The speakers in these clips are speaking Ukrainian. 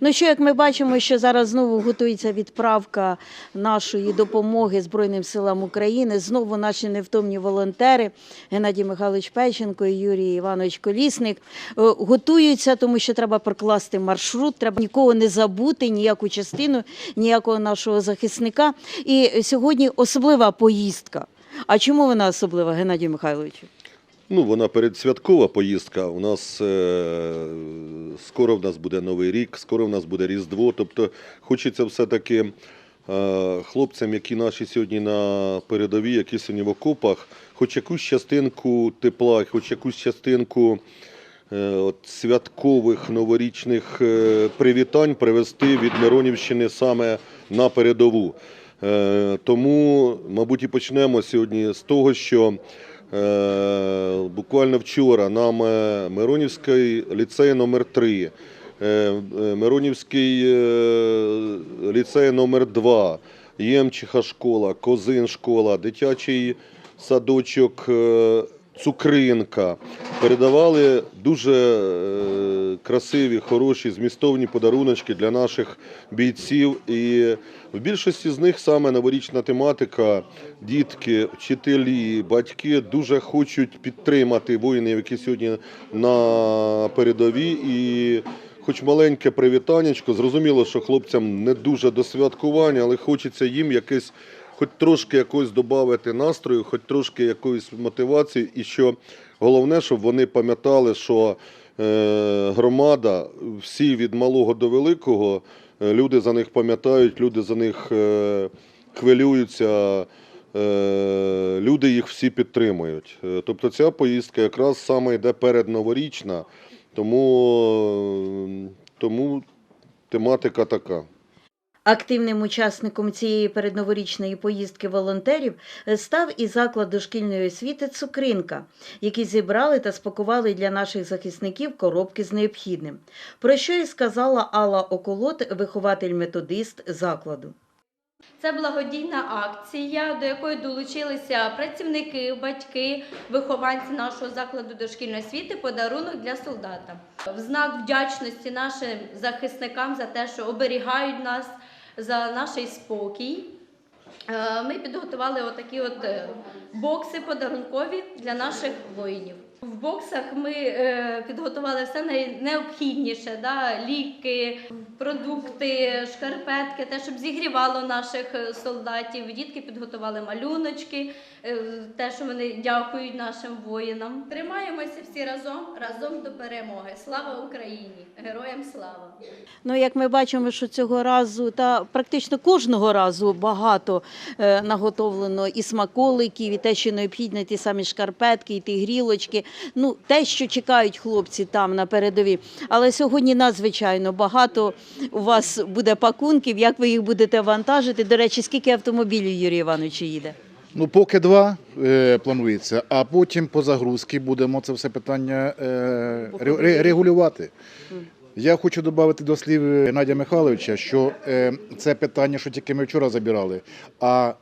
Ну що, як ми бачимо, що зараз знову готується відправка нашої допомоги Збройним силам України. Знову наші невтомні волонтери Геннадій Михайлович Печенко і Юрій Іванович Колісник е, готуються, тому що треба прокласти маршрут, треба нікого не забути, ніяку частину, ніякого нашого захисника. І сьогодні особлива поїздка. А чому вона особлива, Геннадій Михайлович? Ну, вона передсвяткова поїздка. У нас е, скоро в нас буде Новий рік, скоро в нас буде Різдво. Тобто хочеться все-таки е, хлопцям, які наші сьогодні на передовій, які сьогодні в окопах, хоч якусь частинку тепла, хоч якусь частинку е, от, святкових новорічних е, привітань привезти від Миронівщини саме на передову. Е, тому, мабуть, і почнемо сьогодні з того, що Буквально вчора нам е, Миронівський ліцей номер 3 е, е, Миронівський е, ліцей номер 2 Ємчиха школа, Козин школа, дитячий садочок е, Цукринка передавали дуже е, красиві, хороші, змістовні подаруночки для наших бійців. І в більшості з них саме новорічна тематика. Дітки, вчителі, батьки дуже хочуть підтримати воїнів, які сьогодні на передовій. І хоч маленьке привітаннячко, зрозуміло, що хлопцям не дуже до святкування, але хочеться їм якесь. Хоч трошки якось додати настрою, хоч трошки якоїсь мотивації, і що головне, щоб вони пам'ятали, що е, громада, всі від малого до великого, е, люди за них пам'ятають, люди за них е, хвилюються, люди їх всі підтримують. Тобто ця поїздка якраз саме йде передноворічна, тому, тому тематика така. Активним учасником цієї передноворічної поїздки волонтерів е, став і заклад дошкільної освіти Цукринка, які зібрали та спакували для наших захисників коробки з необхідним. Про що і сказала Алла Околот, вихователь-методист закладу. Це благодійна акція, до якої долучилися працівники, батьки, вихованці нашого закладу дошкільної освіти подарунок для солдата. В знак вдячності нашим захисникам за те, що оберігають нас за наш спокій. е, Ми підготували отакі от е, бокси подарункові для наших воїнів. В боксах ми е, підготували все найнеобхідніше, да? ліки, продукти, шкарпетки, те, щоб зігрівало наших е, солдатів. Дітки підготували малюночки, е, те, що вони дякують нашим воїнам. Тримаємося всі разом, разом до перемоги. Слава Україні! Героям слава! Ну, як ми бачимо, що цього разу та практично кожного разу багато наготовлено і смаколиків, і те, що необхідно, ті самі шкарпетки, і ті грілочки. Ну, те, що чекають хлопці там на передовій. Але сьогодні надзвичайно багато у вас буде пакунків. Як ви їх будете вантажити? До речі, скільки автомобілів Юрій Іванович їде? Ну, поки два е, планується, а потім по загрузці будемо це все питання е, ре- ре- регулювати. Я хочу додати до слів Надя Михайловича, що е, це питання, що тільки ми вчора забирали. А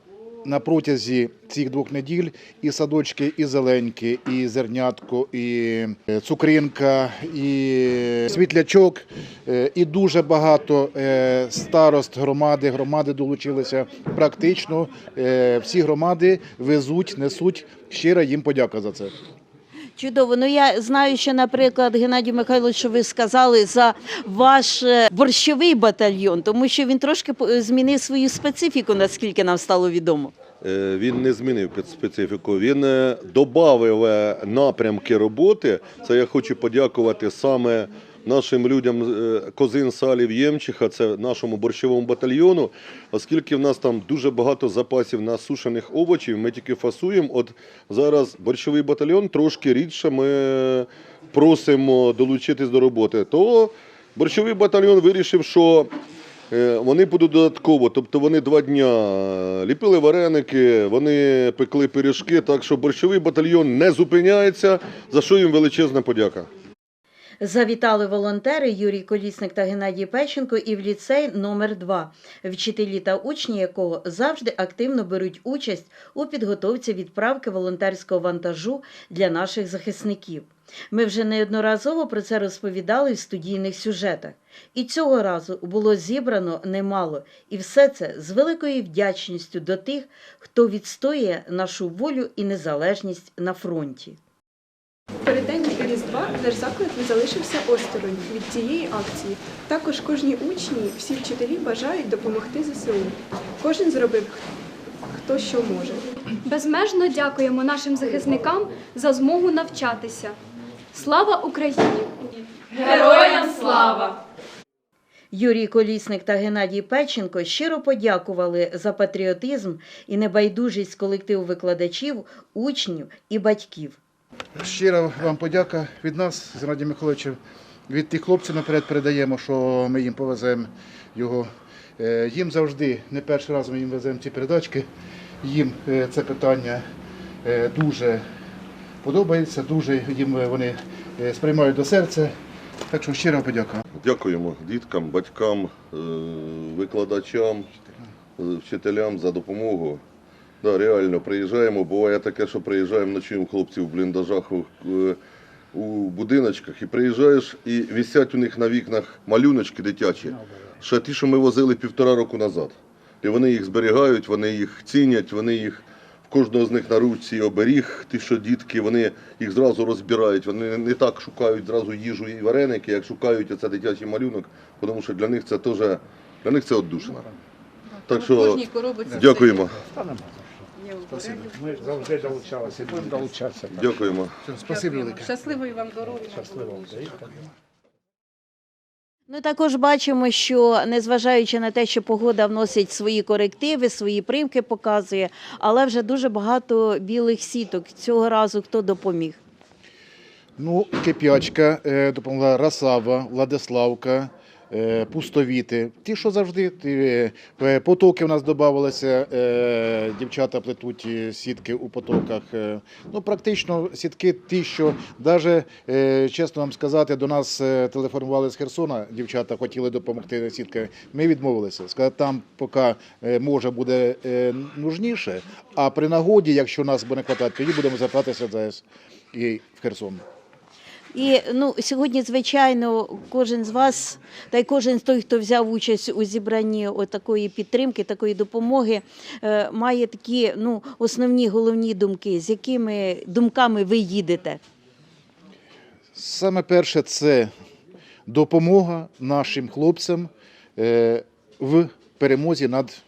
на протязі цих двох неділь і садочки, і зеленьки, і зернятко, і е, цукринка, і світлячок, е, і дуже багато е, старост громади. Громади долучилися практично. Всі громади везуть, несуть. Щира їм подяка за це. Чудово. Ну я знаю, що, наприклад, Геннадій Михайлович, що ви сказали за ваш е, борщовий батальйон, тому що він трошки по- змінив свою специфіку, наскільки нам стало відомо. Е, Він не змінив специфіку. Він е, додав е, напрямки роботи. Це я хочу подякувати саме нашим людям е, Козин, Салів, Ємчиха, це нашому борщовому батальйону, оскільки в нас там дуже багато запасів насушених овочів, ми тільки фасуємо. От зараз борщовий батальйон трошки рідше ми просимо долучитись до роботи. То борщовий батальйон вирішив, що Е, Вони будуть додатково, тобто вони два дня ліпили вареники, вони пекли пиріжки, так що борщовий батальйон не зупиняється, за що їм величезна подяка. Завітали волонтери Юрій Колісник та Геннадій Печенко і в ліцей номер 2 вчителі та учні якого завжди активно беруть участь у підготовці відправки волонтерського вантажу для наших захисників. Ми вже неодноразово про це розповідали в студійних сюжетах. І цього разу було зібрано немало, і все це з великою вдячністю до тих, хто відстоює нашу волю і незалежність на фронті. Переддень Різдва наш заклад не залишився осторонь від цієї акції. Також кожні учні, всі вчителі бажають допомогти ЗСУ. Кожен зробив хто що може. Безмежно дякуємо нашим захисникам за змогу навчатися. Слава Україні! Героям слава! Юрій Колісник та Геннадій Печенко щиро подякували за патріотизм і небайдужість колективу викладачів, учнів і батьків. Щира вам подяка від нас, з Геннадієм Михайловичем. Від тих хлопців наперед передаємо, що ми їм повеземо його. Е, Їм завжди, не перший раз ми їм веземо ці передачки. Їм е, це питання е, дуже подобається, дуже їм вони сприймають до серця. Так що щира подяка. Дякуємо діткам, батькам, викладачам, вчителям за допомогу. Да, реально приїжджаємо. Буває таке, що приїжджаємо ночуємо хлопців в бліндажах у, е, у будиночках і приїжджаєш, і висять у них на вікнах малюночки дитячі. Ще ті, що ми возили півтора року назад. І вони їх зберігають, вони їх цінять, вони їх в кожного з них на руці оберіг. Ті, що дітки, вони їх зразу розбирають. Вони не так шукають зразу їжу і вареники, як шукають оце дитячий малюнок, тому що для них це теж для них це оддушина. Так що дякуємо. Спасибо. Ми завжди долучалися, і будемо долучатися. Дякуємо. Спасибо велике. Щасливої вам дороги. Щасливо. Ми також бачимо, що незважаючи на те, що погода вносить свої корективи, свої примки показує, але вже дуже багато білих сіток. Цього разу хто допоміг? Ну, кип'ячка е, допомогла Расава, Владиславка, пустовіти. Ті, що завжди. Ті, е, потоки в нас додавалися, е, дівчата плетуть е, сітки у потоках. Е, ну, практично сітки ті, що навіть, е, чесно вам сказати, до нас е, телефонували з Херсона, дівчата хотіли допомогти сітками. Ми відмовилися. Сказали, там поки е, може буде е, нужніше, а при нагоді, якщо нас буде не хватати, тоді будемо звертатися зараз і в Херсон. І ну, сьогодні, звичайно, кожен з вас, та й кожен з той, хто взяв участь у зібранні такої підтримки, такої допомоги, е, має такі ну, основні головні думки, з якими думками ви їдете. Саме перше це допомога нашим хлопцям е, в перемозі над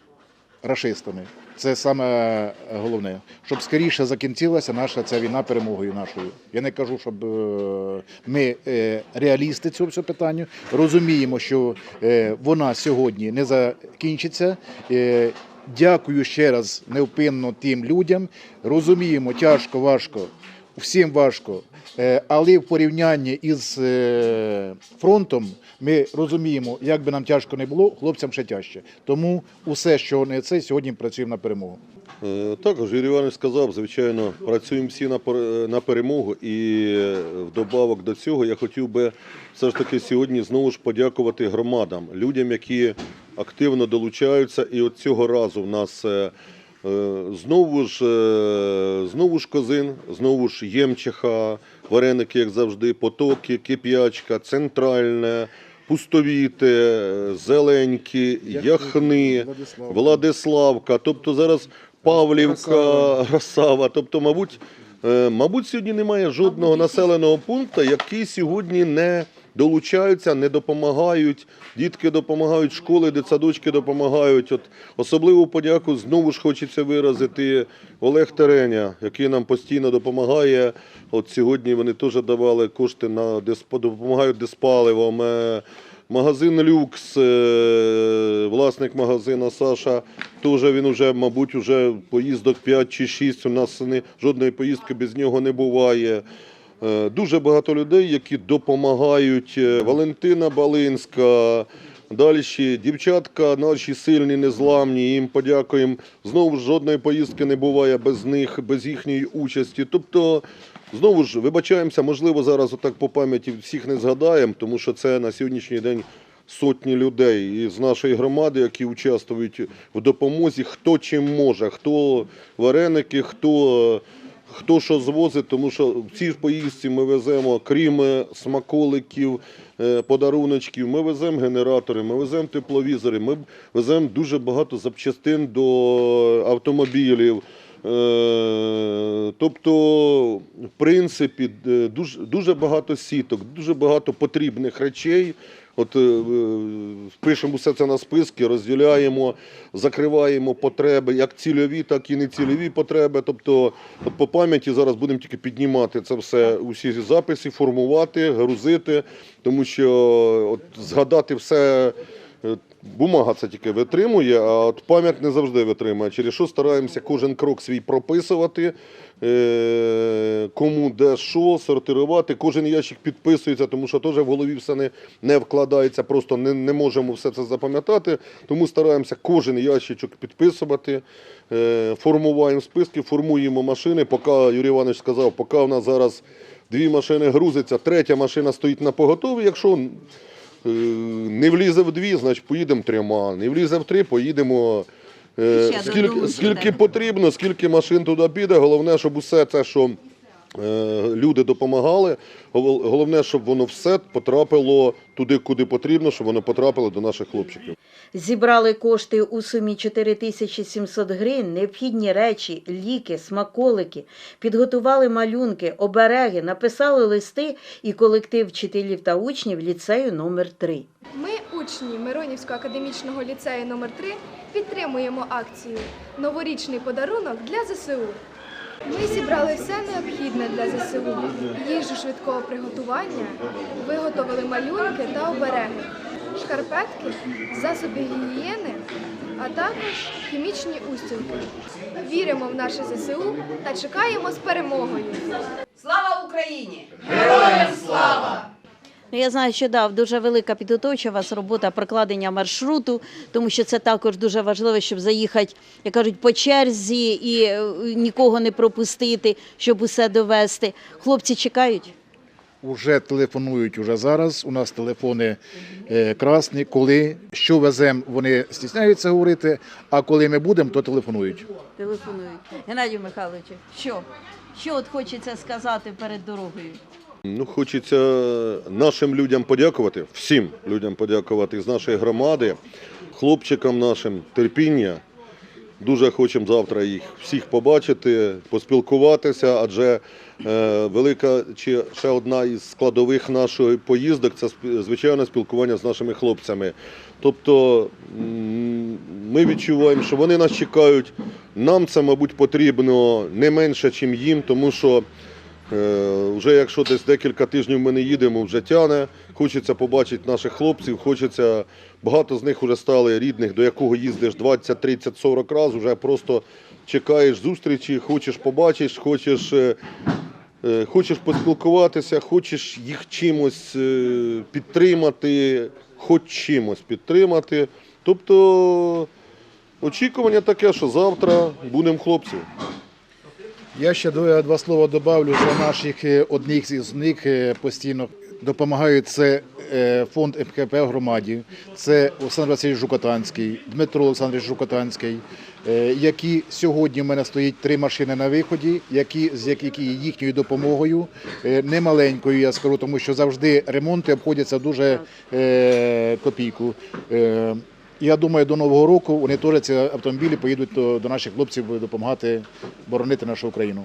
рашистами. Це саме головне, щоб скоріше закінчилася наша ця війна перемогою нашою. Я не кажу, щоб е, ми е, реалісти цього всього питання. Розуміємо, що е, вона сьогодні не закінчиться. Е, Дякую ще раз невпинно тим людям. Розуміємо, тяжко, важко, всім важко. Е, Але в порівнянні із е, фронтом ми розуміємо, як би нам тяжко не було, хлопцям ще тяжче. Тому усе, що не це, сьогодні працюємо на перемогу. Е, Також Юрій Іванович сказав, звичайно, працюємо всі на пер- на перемогу. І вдобавок до цього я хотів би все ж таки сьогодні знову ж подякувати громадам, людям, які активно долучаються. І от цього разу в нас знову ж е, знову ж козин, знову ж Ємчиха, вареники, як завжди, потоки, кип'ячка, центральне. Пустовіти, е, зеленькі, яхни, Владиславка. Владиславка, тобто зараз Павлівка, Росава. Росава. Тобто, мабуть, е, мабуть, сьогодні немає жодного населеного пункту, який сьогодні не долучаються, не допомагають. Дітки допомагають, школи, дитсадочки допомагають. От особливу подяку знову ж хочеться виразити Олег Тереня, який нам постійно допомагає. От сьогодні вони теж давали кошти на дисп- допомагають диспаливом. Е, Магазин Люкс, е, власник магазина Саша, теж він вже, мабуть, вже поїздок 5 чи 6. У нас жодної поїздки без нього не буває. Е, Дуже багато людей, які допомагають. Е, Валентина Балинська, далі дівчатка наші сильні, незламні. Їм подякуємо. Знову ж жодної поїздки не буває без них, без їхньої участі. Тобто Знову ж вибачаємося, можливо, зараз отак по пам'яті всіх не згадаємо, тому що це на сьогоднішній день сотні людей із нашої громади, які участвують в допомозі, хто чим може, хто вареники, хто, хто що звозить, тому що в цій поїздці ми веземо, крім е, смаколиків, е, подаруночків, ми веземо генератори, ми веземо тепловізори, ми веземо дуже багато запчастин до автомобілів. Е, Тобто, в принципі, дуже, дуже багато сіток, дуже багато потрібних речей. От е, е, пишемо все це на списки, розділяємо, закриваємо потреби, як цільові, так і нецільові потреби. Тобто, по пам'яті зараз будемо тільки піднімати це все, усі записи, формувати, грузити, тому що от, згадати все. Бумага це тільки витримує, а от пам'ять не завжди витримує. Через що стараємося кожен крок свій прописувати, е, кому де що, сортирувати. Кожен ящик підписується, тому що теж в голові все не, не вкладається, просто не, не можемо все це запам'ятати. Тому стараємося кожен ящичок підписувати, е, формуємо списки, формуємо машини. Поки Юрій Іванович сказав, поки в нас зараз дві машини грузиться, третя машина стоїть на поготові. Якщо не влізе в дві, значить поїдемо трьома. Не влізе в три, поїдемо. е, Скільки, скільки потрібно, скільки машин туди піде. Головне, щоб усе це, що е, люди допомагали, головне, щоб воно все потрапило туди, куди потрібно, щоб воно потрапило до наших хлопчиків. Зібрали кошти у сумі 4700 гривень, необхідні речі, ліки, смаколики, підготували малюнки, обереги, написали листи і колектив вчителів та учнів ліцею номер 3 Ми, учні Миронівського академічного ліцею номер 3 підтримуємо акцію Новорічний подарунок для ЗСУ. Ми зібрали все необхідне для ЗСУ, їжу швидкого приготування, виготовили малюнки та обереги, шкарпетки, засоби гігієни, а також хімічні устілки. Віримо в наше ЗСУ та чекаємо з перемогою. Слава Україні! Ну, я знаю, що дав дуже велика підготовча у вас робота прокладення маршруту, тому що це також дуже важливо, щоб заїхати, як кажуть, по черзі і е, нікого не пропустити, щоб усе довести. Хлопці чекають. Уже телефонують уже зараз. У нас телефони е, красні. Коли що веземо, вони стісняються говорити. А коли ми будемо, то телефонують. Телефонують. Геннадію Михайловичу, що? Що от хочеться сказати перед дорогою? Ну, хочеться нашим людям подякувати, всім людям подякувати з нашої громади, хлопчикам нашим терпіння. Дуже хочемо завтра їх всіх побачити, поспілкуватися, адже е, велика чи ще одна із складових нашої поїздок це звичайно спілкування з нашими хлопцями. Тобто ми відчуваємо, що вони нас чекають. Нам це, мабуть, потрібно не менше, ніж їм, тому що Вже якщо десь декілька тижнів ми не їдемо, вже тяне. Хочеться побачити наших хлопців, хочеться, багато з них вже стали рідних, до якого їздиш 20, 30, 40 разів, вже просто чекаєш зустрічі, хочеш побачиш, хочеш, е, е, хочеш поспілкуватися, хочеш їх чимось е, підтримати, хоч чимось підтримати. Тобто очікування таке, що завтра будемо хлопців. Я ще два, слова добавлю за наших е, одних із них е, постійно допомагають. Це е, фонд МКП громаді, це Олександр Васильович Жукотанський, Дмитро Олександрович Жукотанський, які сьогодні в мене стоїть три машини на виході, які з які їхньою допомогою, е, не маленькою, я скажу, тому що завжди ремонти обходяться дуже копійку. Я думаю, до Нового року вони теж ці автомобілі поїдуть до наших хлопців допомагати боронити нашу Україну.